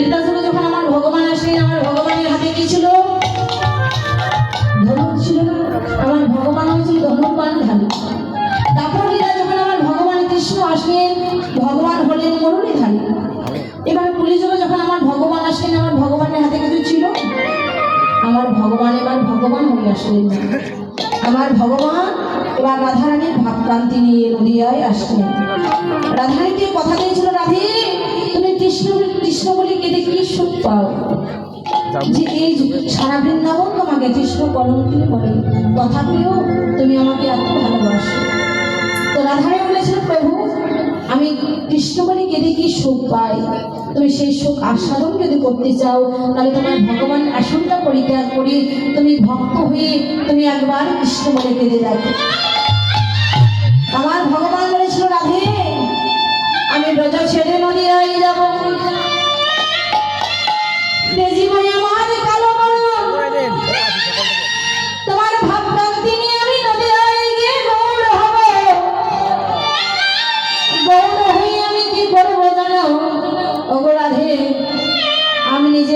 ত্রেতাযুগে যখন আমার ভগবান আসলেন আমার ভগবানের হাতে কি ছিল? ছিল আমার ভগবান হয়েছিল ধনুর্বান ধারী তারপর লীলা যখন আমার ভগবান কৃষ্ণ আসলেন, ভগবান হলেন মরুণীধারী এবার পুলিশে যখন আমার ভগবান আসলেন, আমার ভগবানের হাতে কিছু ছিল? আমার ভগবান এবার ভগবান হয়ে আসলেন। আমার ভগবান এবার রাধারানীর ভাবকান্তি নিয়ে নদিয়ায় আসলেন। রাধারানীকে কথা দিয়েছিল, রাধে পাও। যে এই সারা বৃন্দাবন তোমাকে কৃষ্ণ কলঙ্কিনী বলে তথাপিও তুমি আমাকে এত ভালোবাসো। তো রাধারানী বলেছিল প্রভু আমি কৃষ্ণ বলে কেঁদে কি সুখ পাই। তুমি সেই সুখ আস্বাদন যদি করতে চাও তাহলে তোমার ভগবান আসনটা পরিত্যাগ করি। তুমি ভক্ত হয়ে তুমি একবার কৃষ্ণ বলে কেঁদে যাবে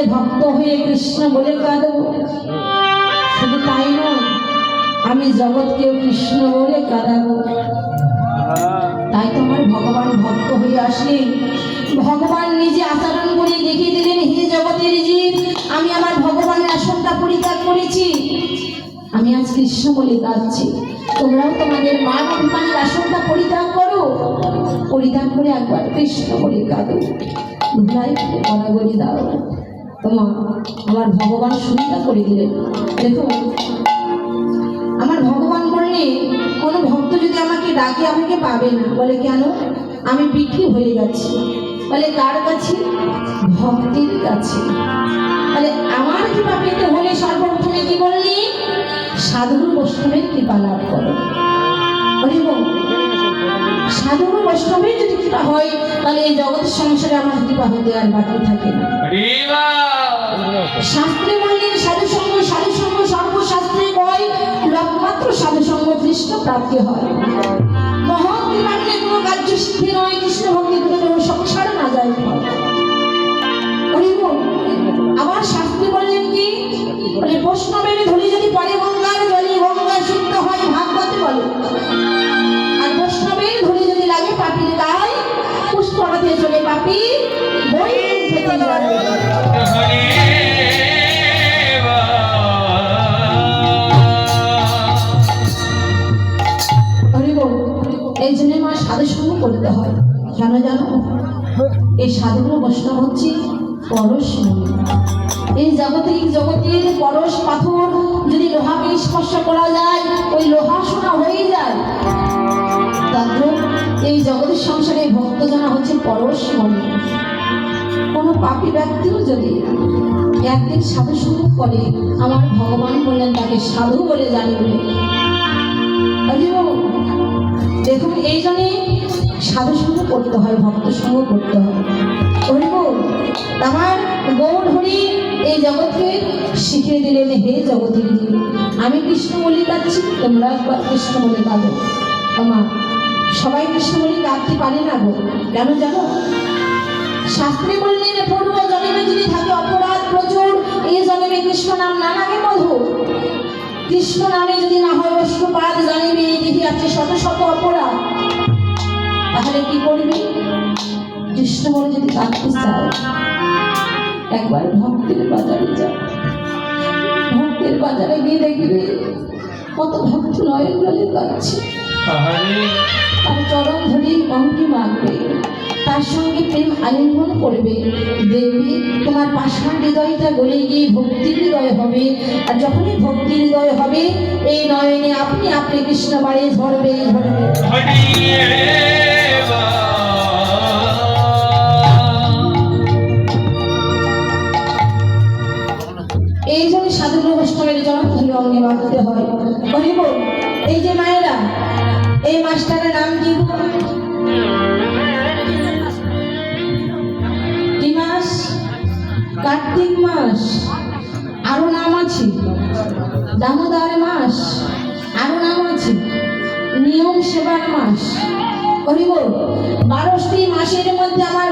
ভক্ত হয়ে কৃষ্ণ বলে কাঁদব। শুধু তাই নয়, আমি জগৎকেও কৃষ্ণ বলে কাঁদাবো। তাই তোমার ভগবান ভক্ত হয়ে আসলেন ভগবান নিজে আচরণ করে দেখিয়ে দিলেন, হে জগতের জীব, আমি আমার ভগবানের আসনটা পরিত্যাগ করেছি। আমি আজ কৃষ্ণ বলে কাঁদছি। তোমরাও তোমাদের মান অভিমানের আসনটা পরিত্যাগ করো। পরিত্যাগ করে একবার কৃষ্ণ বলে কাঁদো। ধুলাই বরাবরি দাও। তোমা আমার ভগবান সুবিধা করে দিলেন। দেখো, আমার ভগবান বললে, কোনো ভক্ত যদি আমাকে ডাকে, আমাকে পাবে না। বলে, কেন? আমি বিক্রি হয়ে গেছি বলে, কার কাছে? ভক্তির কাছে। বলে, আমার কৃপা পেতে হলে সর্বপ্রথমে কি বললি? সাধুর বৈষ্ণবের কৃপা লাভ করো। গো, সাধুর যদি কৃপা হয় তাহলে এই জগতের সংসারে আমার কৃপা হতে আর বাকি থাকে না। শাস্ত্রে বললেন সাধু সঙ্গ সাধু সঙ্গ সর্বশাস্ত্রে কয় লকমাত্র সাধু সঙ্গ কৃষ্ণ প্রাপ্তি হয়। মহৎ বিমানে কোনো কার্য সিদ্ধি নয় কৃষ্ণ ভক্তি করে সংসার না যায়। কেন জানো? এই সাধুগুলো বৈষ্ণব হচ্ছে পরশ। এই জগতে জগতের পরশ পাথর যদি লোহাকে স্পর্শ করা যায়, ওই লোহা সোনা হয়ে যায়। এই জগতের সংসারে ভক্ত জানা হচ্ছে পরশ মণি কোনো পাপী ব্যক্তিও যদি একদিন সাধু সঙ্গ করে, আমার ভগবান বললেন তাকে সাধু বলে জানিবে হরিও দেখুন, এই জন্যে সাধু সঙ্গ করতে হয়, ভক্ত সঙ্গ করতে হয়। আমার গৌর হরি এই জগৎকে শিখিয়ে দিলেন, হে জগতের আমি কৃষ্ণ বলে কাঁদছি তোমরা একবার কৃষ্ণ বলে। কাঁদো আমার সবাই কৃষ্ণ বলে কাঁদতে পারে না গো, কেন জানো? শাস্ত্রে বললেন, পূর্ব জন্মে যদি থাকে অপরাধ প্রচুর, এই জন্মে কৃষ্ণ নাম না লাগে মধুর কৃষ্ণ নামে যদি না হয় অষ্টপাদ জানিবে আছে শত শত অপরাধ। তাহলে কি করবি? কৃষ্ণ বলে যদি কাঁদতে চাও একবার ভক্তের বাজারে যাও ভক্তের বাজারে গিয়ে দেখবে কত ভক্ত নয়ন জলে কাঁদছে তার চরণ ধরে অঙ্কি মাখবে। তার সঙ্গে প্রেম আলিঙ্গন করবে। দেখবে তোমার পাষাণ হৃদয়টা গলে গিয়ে ভক্তির হৃদয় হবে। আর যখনই ভক্তির হৃদয় হবে এই নয়নে আপনি আপনি কৃষ্ণ বাড়ি ঝরবে ঝরবে বৈষ্ণবের জন্য অঙ্গে মাখতে হয়। এই যে মায়েরা, এই মাস্টারের নাম কি মাস? কার্তিক মাস। আরও নাম আছে। দামোদর মাস। আরও নাম আছে। নিয়ম সেবার মাস। করিব বারোটি মাসের মধ্যে আমার